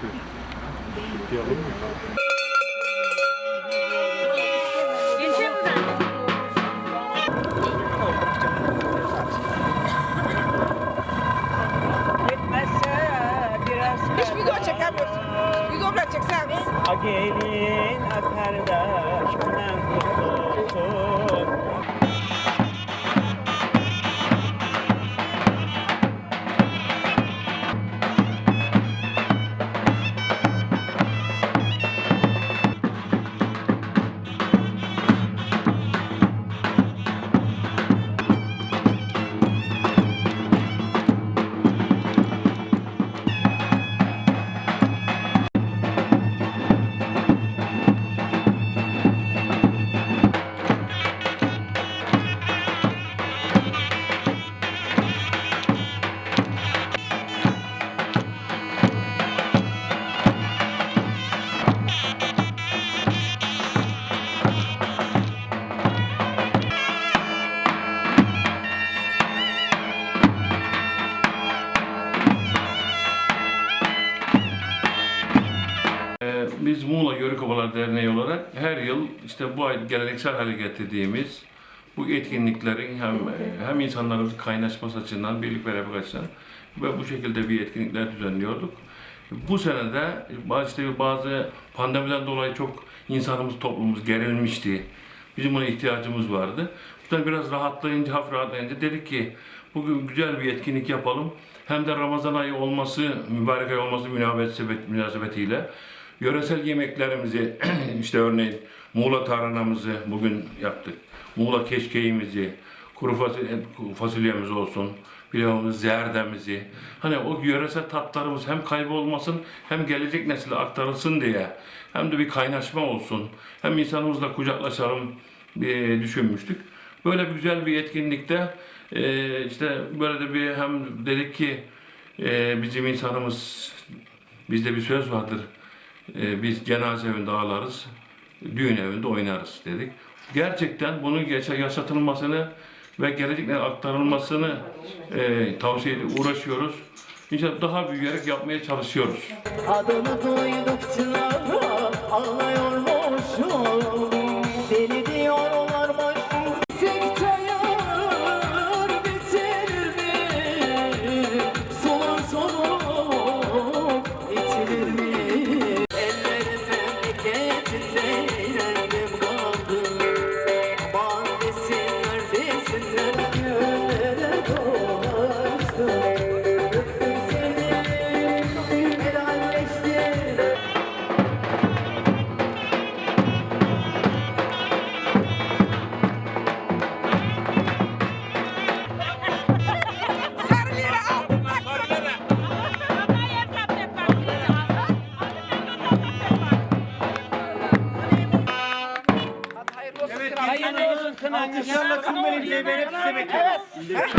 yapıyor. Ciddiye alınmıyor. Hiç video çekemiyorsun. Video bile çeksen. A Biz Muğla Yörük Obalar Derneği olarak her yıl işte bu ay geleneksel hale getirdiğimiz bu etkinliklerin hem hem insanlarımızın kaynaşması açısından, birlik beraber açısından ve bu şekilde bir etkinlikler düzenliyorduk. Bu sene de bazı işte bazı pandemiden dolayı çok insanımız, toplumumuz gerilmişti. Bizim buna ihtiyacımız vardı. Bu yüzden biraz rahatlayınca, hafif rahatlayınca dedik ki bugün güzel bir etkinlik yapalım. Hem de Ramazan ayı olması, mübarek ay olması münasebet, münasebetiyle yöresel yemeklerimizi işte örneğin Muğla tarhanamızı bugün yaptık. Muğla keşkeğimizi, kuru fasulye, fasulyemiz olsun, pilavımız, zerdemizi. Hani o yöresel tatlarımız hem kaybolmasın hem gelecek nesile aktarılsın diye hem de bir kaynaşma olsun. Hem insanımızla kucaklaşalım diye düşünmüştük. Böyle güzel bir etkinlikte e, işte böyle de bir hem dedik ki e, bizim insanımız bizde bir söz vardır. E, biz cenaze evinde ağlarız, düğün evinde oynarız dedik. Gerçekten bunun geçe yaşatılmasını ve gelecekten aktarılmasını e, tavsiye edip uğraşıyoruz. İnşallah daha büyüyerek yapmaya çalışıyoruz. Adını duydukça ağlıyormuşum Alkışlarla tüm belediye beni size bekliyorum. Evet.